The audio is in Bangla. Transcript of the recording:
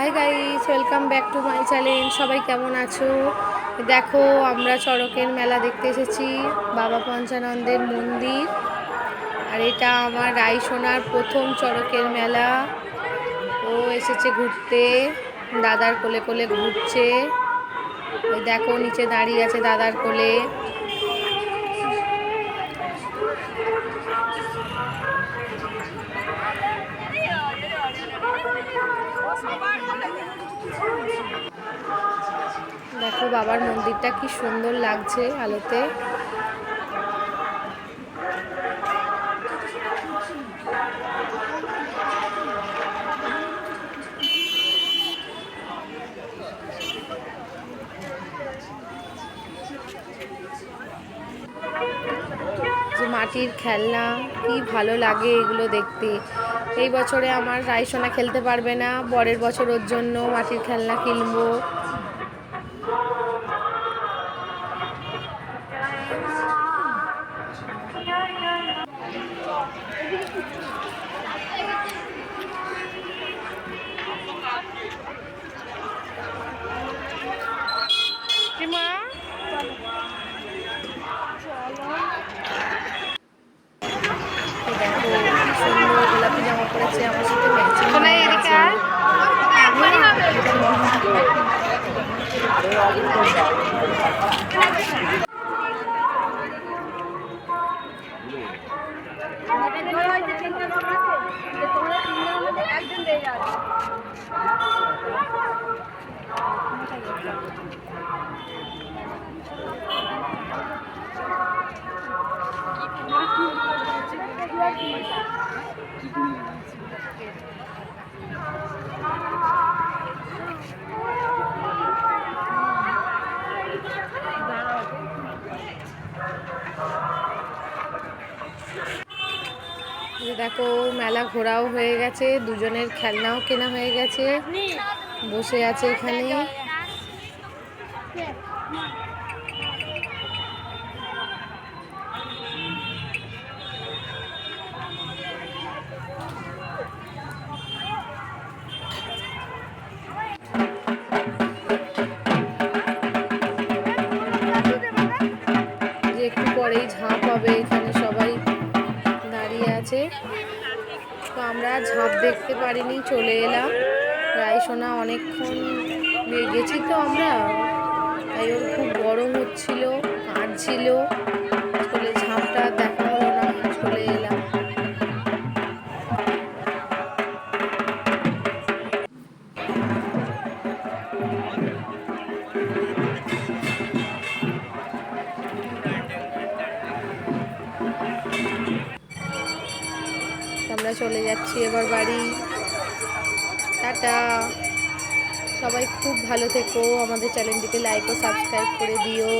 Hi guys welcome back to my channel সবাই কেমন আছো? দেখো, আমরা চড়কের মেলা দেখতে এসেছি, বাবা পঞ্চানন্দের মন্দির। আর এটা আমার রায়সোনার প্রথম চড়কের মেলা। ও এসেছে ঘুরতে, দাদার কোলে কোলে ঘুরছে। দেখো, নিচে দাঁড়িয়ে আছে দাদার কোলে। দেখো বাবার মন্দিরটা কি সুন্দর লাগছে আলোতে। মাটির খেলনা, কি ভালো লাগে এগুলো দেখতে। এই বছরে আমার রায়সোনা খেলতে পারবে না, পরের বছর ওর জন্য মাটির খেলনা কিনবো। দেখো মেলা ঘোরাও হয়ে গেছে দুজনের খেলনাও কেনা হয়ে গেছে। বসে আছে এখানে। পরেই ঝাঁপ হবে, এখানে সবাই দাঁড়িয়ে আছে। তো আমরা ঝাঁপ দেখতে পারিনি, চলে এলাম। রায়সোনা অনেকক্ষণ গেছি তো আমরা, তাই ওর খুব গরম হচ্ছিল, কাঁদছিল, চলে আমরা চলে যাচ্ছি এবার বাড়ি। টাটা। সবাই খুব ভালো থেকো। আমাদের চ্যানেলটিকে লাইক ও সাবস্ক্রাইব করে দিও।